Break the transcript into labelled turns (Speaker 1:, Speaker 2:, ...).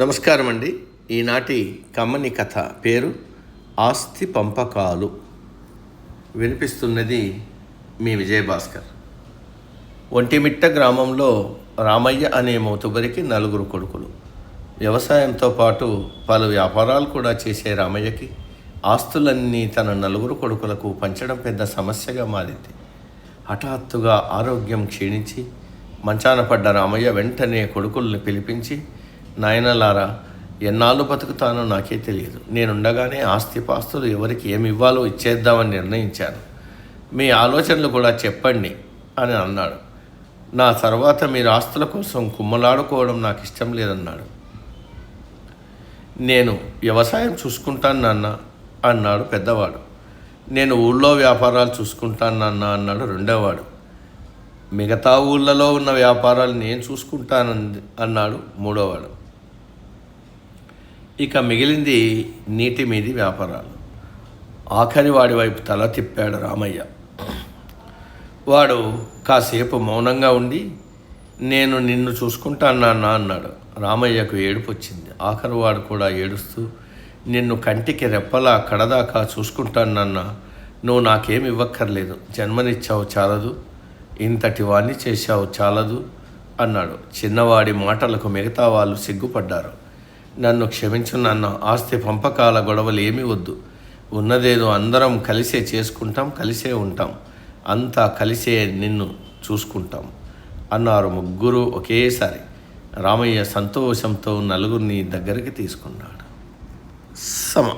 Speaker 1: నమస్కారం అండి ఈనాటి కమ్మని కథ పేరు ఆస్తి పంపకాలు. వినిపిస్తున్నది మీ విజయభాస్కర్. ఒంటిమిట్ట గ్రామంలో రామయ్య అనే మోతుబరికి నలుగురు కొడుకులు. వ్యవసాయంతో పాటు పలు వ్యాపారాలు కూడా చేసే రామయ్యకి ఆస్తులన్నీ తన నలుగురు కొడుకులకు పంచడం పెద్ద సమస్యగా మారింది. హఠాత్తుగా ఆరోగ్యం క్షీణించి మంచాన పడ్డ రామయ్య వెంటనే కొడుకుల్ని పిలిపించి నాయనలారా ఎన్నాళ్ళు బతుకుతానో నాకే తెలియదు. నేనుండగానే ఆస్తిపాస్తులు ఎవరికి ఏమి ఇవ్వాలో ఇచ్చేద్దామని నిర్ణయించాను. మీ ఆలోచనలు కూడా చెప్పండి అని అన్నాడు. నా తర్వాత మీరు ఆస్తుల కోసం కుమ్మలాడుకోవడం నాకు ఇష్టం లేదన్నాడు. నేను వ్యవసాయం చూసుకుంటాను నాన్న అన్నాడు పెద్దవాడు. నేను ఊళ్ళో వ్యాపారాలు చూసుకుంటాను నాన్న అన్నాడు రెండోవాడు. మిగతా ఊళ్ళలో ఉన్న వ్యాపారాలు నేను చూసుకుంటానంది అన్నాడు మూడోవాడు. ఇక మిగిలింది నీటి మీది వ్యాపారాలు. ఆఖరి వాడి వైపు తల తిప్పాడు రామయ్య. వాడు కాసేపు మౌనంగా ఉండి నేను నిన్ను చూసుకుంటాను నాన్న అన్నాడు. రామయ్యకు ఏడుపు వచ్చింది ఆఖరి వాడు కూడా ఏడుస్తూ నిన్ను కంటికి రెప్పలా కడదాకా చూసుకుంటాను నాన్న నువ్వు నాకేమి ఇవ్వక్కర్లేదు. జన్మనిచ్చావు చాలదు. ఇంతటి వాణ్ణి చేశావు చాలదు అన్నాడు. చిన్నవాడి మాటలకు మిగతా వాళ్ళు సిగ్గుపడ్డారు. నన్ను క్షమించు నాన్న ఆస్తి పంపకాల గొడవలు ఏమీ వద్దు. ఉన్నదేదో అందరం కలిసే చేసుకుంటాం కలిసే ఉంటాం. అంతా కలిసే నిన్ను చూసుకుంటాం. అన్నారు ముగ్గురు ఒకేసారి. రామయ్య సంతోషంతో నలుగురిని దగ్గరికి తీసుకున్నాడు. సమ